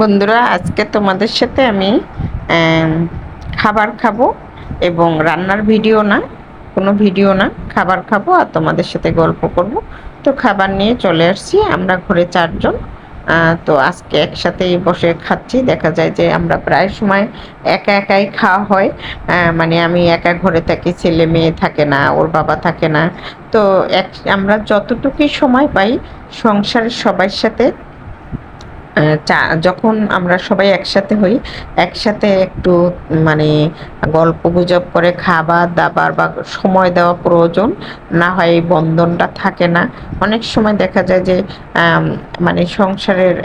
বন্ধুরা, আজকে তোমাদের সাথে আমি খাবার খাব এবং রান্নার ভিডিও না, কোনো ভিডিও না, খাবার খাব আর তোমাদের সাথে গল্প করব। তো খাবার নিয়ে চলে আসছি, আমরা ঘরে চারজন। তো আজকে একসাথেই বসে খাচ্ছি, দেখা যায় যে আমরা প্রায় সময় একা একাই খাওয়া হয়। মানে আমি একা ঘরে থাকি, ছেলে মেয়ে থাকে না, ওর বাবা থাকে না। তো এক, আমরা যতটুকুই সময় পাই সংসারের সবার সাথে চা, যখন আমরা সবাই একসাথে হই, একসাথে একটু মানে গল্প গুজব করে, খাবার দাবার বা সময় দেওয়া প্রয়োজন, না হয় এই বন্ধনটা থাকে না। অনেক সময় দেখা যায় যে মানে সংসারের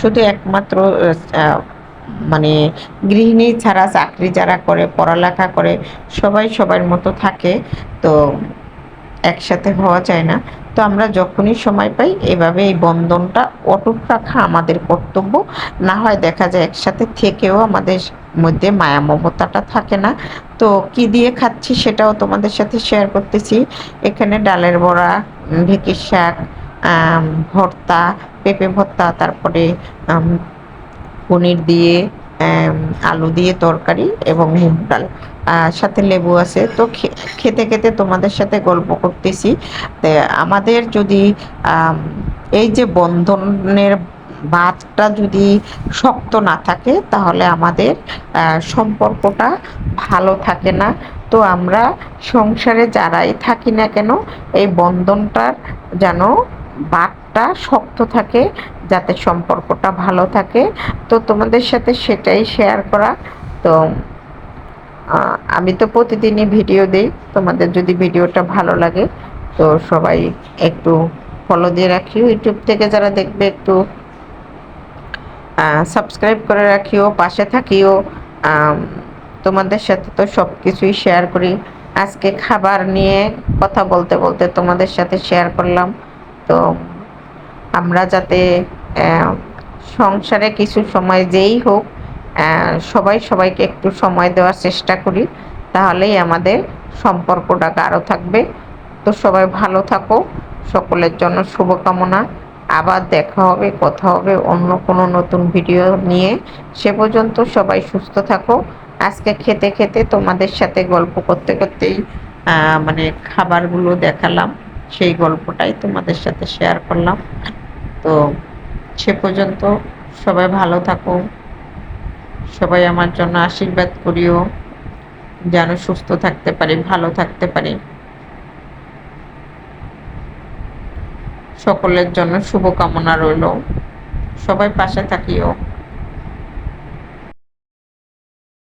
শুধু একমাত্র মানে গৃহিণী ছাড়া চাকরি যারা করে, পড়ালেখা করে, সবাই সবার মতো থাকে। তো একসাথে হওয়া যায় না। তো আমরা যখনই সময় পাই, এভাবে এই বন্ধনটা অটুট রাখা আমাদের কর্তব্য। না হয় দেখা যায় একসাথে থেকেও আমাদের মধ্যে মায়া মমতাটা থাকে না। তো কি দিয়ে খাচ্ছি সেটাও তোমাদের সাথে শেয়ার করতেছি। এখানে ডালের বড়া ঢেঁকির শাক ভর্তা, পেঁপে ভর্তা, তারপরে পনির দিয়ে আলু দিয়ে তরকারি এবং মুগ ডাল। সাথে লেবু আছে। তো খেতে খেতে তোমাদের সাথে গল্প করতেছি। আমাদের যদি এই যে বন্ধনের বাঁধটা যদি শক্ত না থাকে, তাহলে আমাদের সম্পর্কটা ভালো থাকে না। তো আমরা সংসারে যারাই থাকি না কেন, এই বন্ধনটার যেন বাঁধটা শক্ত থাকে, যাতে সম্পর্কটা ভালো থাকে। তো তোমাদের সাথে সেটাই শেয়ার করা। তো আমি তো প্রতিদিনই ভিডিও দিই। তোমাদের যদি ভিডিওটা ভালো লাগে, তো সবাই একটু ফলো দিয়ে রাখি। ইউটিউব থেকে যারা দেখবে একটু সাবস্ক্রাইব করে রাখিও, পাশে থাকিও। তোমাদের সাথে তো সব কিছুই শেয়ার করি। আজকে খাবার নিয়ে কথা বলতে বলতে তোমাদের সাথে শেয়ার করলাম। তো আমরা যাতে সংসারে কিছু সময় যেই হোক সবাই সবাইকে একটু সময় দেওয়ার চেষ্টা করি, তাহলেই আমাদের সম্পর্কটা গাঢ় থাকবে। তো সবাই ভালো থাকো, সকলের জন্য শুভকামনা। আবার দেখা হবে, কথা হবে অন্য কোনো নতুন ভিডিও নিয়ে। সে পর্যন্ত সবাই সুস্থ থাকো। আজকে খেতে খেতে তোমাদের সাথে গল্প করতে করতেই মানে খাবারগুলো দেখালাম, সেই গল্পটাই তোমাদের সাথে শেয়ার করলাম। তো সে পর্যন্ত সবাই ভালো থাকো। সবাই আমার জন্য আশীর্বাদ করিও, যেন সুস্থ থাকতে পারি, ভালো থাকতে পারি। সকলের জন্য শুভকামনা রইল। সবাই পাশে থাকিও।